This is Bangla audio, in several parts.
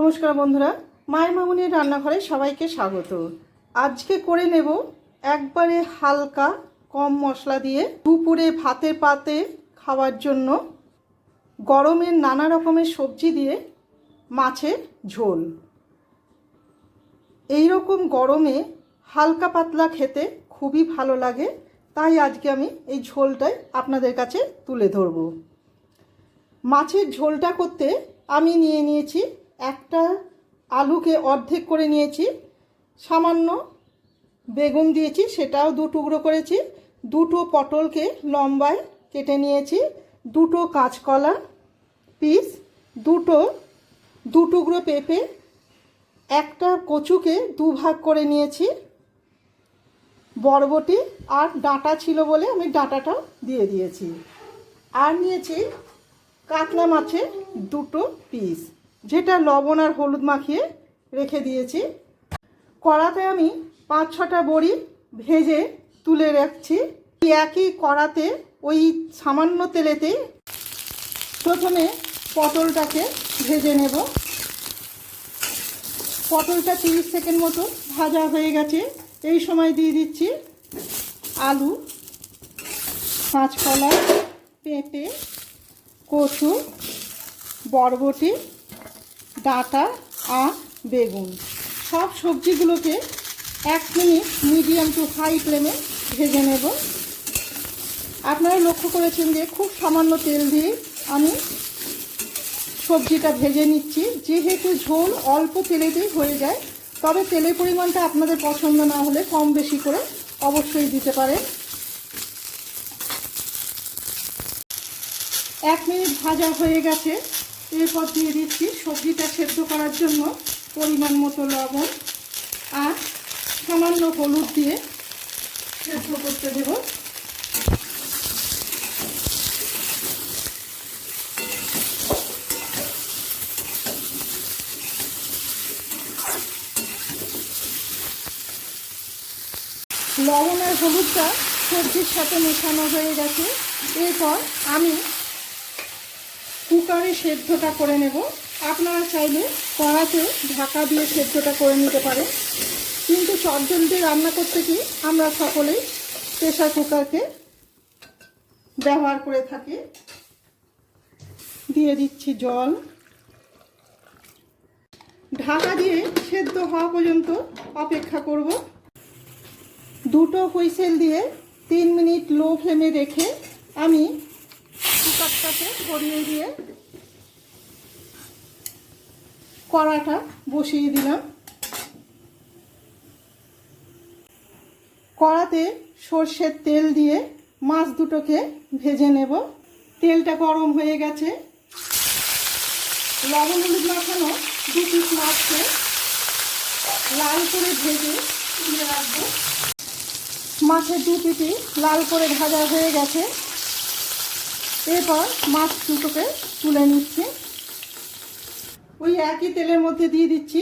নমস্কার বন্ধুরা মায়ের মামুনির রান্নাঘরে সবাইকে স্বাগত। আজকে করে নেব একবারে হালকা কম মশলা দিয়ে দুপুরে ভাতে পাতে খাওয়ার জন্য গরমের নানা রকমের সবজি দিয়ে মাছের ঝোল। এই রকম গরমে হালকা পাতলা খেতে খুবই ভালো লাগে, তাই আজকে আমি এই ঝোলটাই আপনাদের কাছে তুলে ধরবো। মাছের ঝোলটা করতে আমি নিয়ে নিয়েছি একটা আলুকে অর্ধেক করে নিয়েছি, সামান্য বেগুন দিয়েছি, সেটাও দু টুকরো করেছি, দুটো পটলকে লম্বায় কেটে নিয়েছি, দুটো কাঁচকলা পিস, দুটো, দু টুকরো পেঁপে, একটা কচুকে দু ভাগ করে নিয়েছি, বরবটি আর ডাঁটা ছিল বলে আমি ডাঁটাটাও দিয়ে দিয়েছি। আর নিয়েছি কাতলা মাছের দুটো পিস। যেটা লবণ আর হলুদ মাখিয়ে রেখে দিয়েছি। কড়াতে আমি পাঁচ ছটা বড়ি ভেজে তুলে রাখছি। একই কড়াতে ওই সামান্য তেলেতেই প্রথমে পটলটাকে ভেজে নেব। পটলটা তিরিশ সেকেন্ড মতো ভাজা হয়ে গেছে। এই সময় দিয়ে দিচ্ছি আলু কাঁচকলা পেঁপে, কচু, বরবটি ডাঁটা আর বেগুন। সব সবজিগুলোকে এক মিনিট মিডিয়াম টু হাই ফ্লেমে ভেজে নেব। আপনারা লক্ষ্য করেছেন যে খুব সামান্য তেল দিয়ে আমি সবজিটা ভেজে নিচ্ছি। যেহেতু ঝোল অল্প তেলেতেই হয়ে যায়, তবে তেলের পরিমাণটা আপনাদের পছন্দ না হলে কম বেশি করে অবশ্যই দিতে পারেন। এক মিনিট ভাজা হয়ে গেছে। এরপর দিয়ে দিচ্ছি সবজিটা সেদ্ধ করার জন্য পরিমাণ মতো লবণ আর সামান্য হলুদ দিয়ে সেদ্ধ করতে দেব। লবণ আর হলুদটা সবজির সাথে মেশানো হয়ে গেছে। এরপর আমি কুকারে সেদ্ধটা করে নেব। আপনারা চাইলে কড়াতে ঢাকা দিয়ে সেদ্ধটা করে নিতে পারেন। কিন্তু চটজলদি রান্না করতে কি আমরা সকলেই প্রেশার কুকারকে ব্যবহার করে থাকি। দিয়ে দিচ্ছি জল। ঢাকা দিয়ে সেদ্ধ হওয়া পর্যন্ত অপেক্ষা করব। দুটো হুইসেল দিয়ে তিন মিনিট লো ফ্লেমে রেখে আমি কুকারটাকে সরিয়ে দিয়ে কড়াটা বসিয়ে দিলাম। কড়াতে সর্ষের তেল দিয়ে মাছ দুটোকে ভেজে নেব। তেলটা গরম হয়ে গেছে। লবণ হলুদ মাখানো দু পিস মাছকে লাল করে ভেজে তুলে রাখব। মাছের দু পিটি লাল করে ভাজা হয়ে গেছে। এরপর মাছ দুটোকে তুলে নিচ্ছি। ওই একই তেলের মধ্যে দিয়ে দিচ্ছি।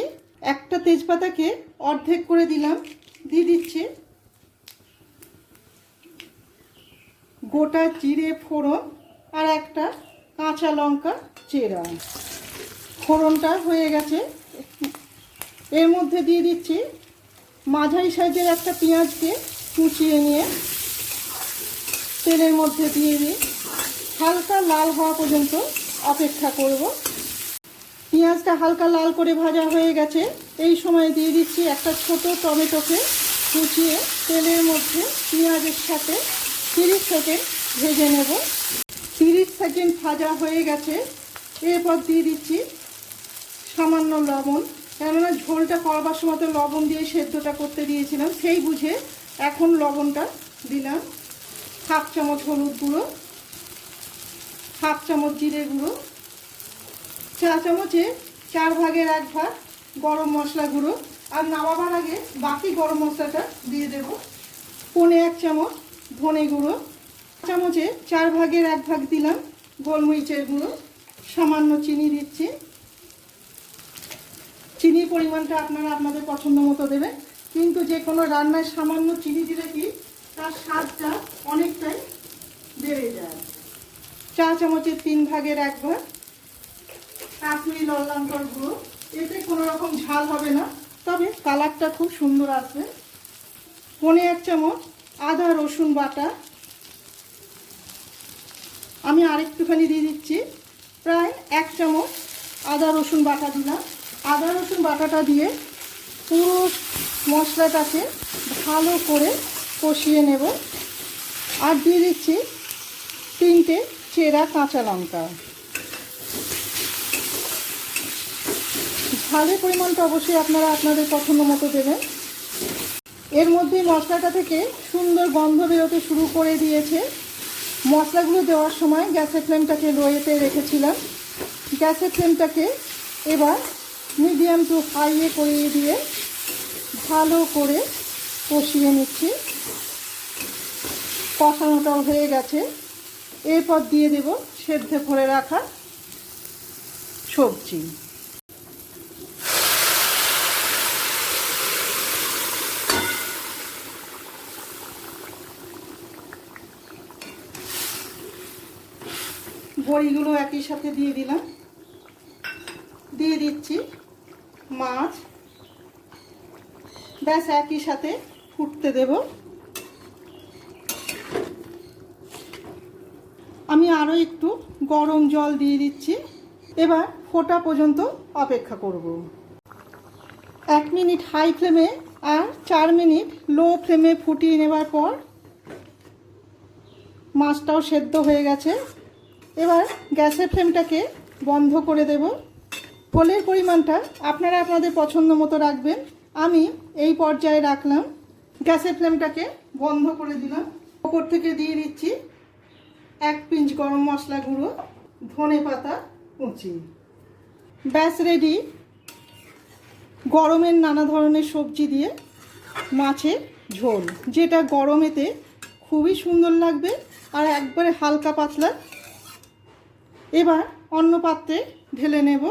একটা তেজপাতাকে অর্ধেক করে দিলাম। দিয়ে দিচ্ছি গোটা জিরে, ফোড়ন আর একটা কাঁচা লঙ্কা চেরা। ফোড়নটা হয়ে গেছে। এর মধ্যে দিয়ে দিচ্ছি মাঝারি সাইজের একটা পেঁয়াজকে কুচিয়ে নিয়ে তেলের মধ্যে দিয়ে দিই। হালকা লাল হওয়া পর্যন্ত অপেক্ষা করব। পেঁয়াজটা হালকা লাল করে ভাজা হয়ে গেছে। এই সময় দিয়ে দিচ্ছি একটা ছোট টমেটোকে কুচিয়ে তেলের মধ্যে পেঁয়াজের সাথে তিরিশ সেকেন্ড ভেজে নেব। তিরিশ সেকেন্ড ভাজা হয়ে গেছে। এরপর দিয়ে দিচ্ছি সামান্য লবণ। কেননা ঝোলটা করবার সময় তো লবণ দিয়ে সেদ্ধটা করতে দিয়েছিলাম, সেই বুঝে এখন লবণটা দিলাম। হাফ চামচ হলুদ গুঁড়ো। হাফ চামচ জিরে গুঁড়ো, চা চামচে চার ভাগের এক ভাগ গরম মশলা গুঁড়ো আর নামাবার আগে বাকি গরম মশলাটা দিয়ে দেব। পনে এক চামচ ধনে গুঁড়ো চামচে চার ভাগের এক ভাগ দিলাম গোলমরিচের গুঁড়ো, সামান্য চিনি দিচ্ছি। চিনির পরিমাণটা আপনারা আপনাদের পছন্দ মতো দেবেন, কিন্তু যে কোনো রান্নায় সামান্য চিনি দিলে কি তার স্বাদটা অনেকটাই বেড়ে যায়। চা চামচের তিন ভাগের এক ভাগ, কাশ্মীরি লঙ্কার গুঁড়ো। এতে কোনো রকম ঝাল হবে না, তবে কালারটা খুব সুন্দর আসবে। পনে এক চামচ আদা রসুন বাটা। আমি আরেকটুখানি দিয়ে দিচ্ছি। প্রায় এক চামচ আদা রসুন বাটা দিলাম। আদা রসুন বাটাটা দিয়ে পুরো মশলাটাকে ভালো করে কষিয়ে নেব। আর দিয়ে দিচ্ছি চেরা কাঁচা লঙ্কা। ঝালের পরিমাণটা অবশ্যই আপনারা আপনাদের পছন্দ মতো দেবেন। এর মধ্যে মশলাটা থেকে সুন্দর গন্ধ বেরোতে শুরু করে দিয়েছে। মশলাগুলো দেওয়ার সময় গ্যাসের ফ্লেমটাকে লোয়েতে রেখেছিলাম। গ্যাসের ফ্লেমটাকে এবার মিডিয়াম টু হাইয়ে করিয়ে দিয়ে ভালো করে কষিয়ে নিচ্ছি। কষানোটাও হয়ে গেছে। এরপর দিয়ে দেব সেদ্ধ করে রাখা সবজি। বড়িগুলো একই সাথে দিয়ে দিলাম। দিয়ে দিচ্ছি মাছ। ব্যাস একই সাথে ফুটতে দেব। আমি আরও একটু গরম জল দিয়ে দিচ্ছি। এবার ফোটা পর্যন্ত অপেক্ষা করব। এক মিনিট হাই ফ্লেমে আর চার মিনিট লো ফ্লেমে ফুটিয়ে নেবার পর মাছটাও সেদ্ধ হয়ে গেছে। এবার গ্যাসের ফ্লেমটাকে বন্ধ করে দেব। ফলের পরিমাণটা আপনারা আপনাদের পছন্দ মতো রাখবেন। আমি এই পর্যায়ে রাখলাম। গ্যাসের ফ্লেমটাকে বন্ধ করে দিলাম। ওপর থেকে দিয়ে দিচ্ছি এক পিঞ্চ গরম মশলা গুঁড়ো, ধনে পাতা, কুচি। ব্যাস রেডি গরমের নানা ধরনের সবজি দিয়ে মাছের ঝোল, যেটা গরমেতে খুবই সুন্দর লাগবে আর একবারে হালকা পাতলা। এবার অন্য পাত্রে ঢেলে নেব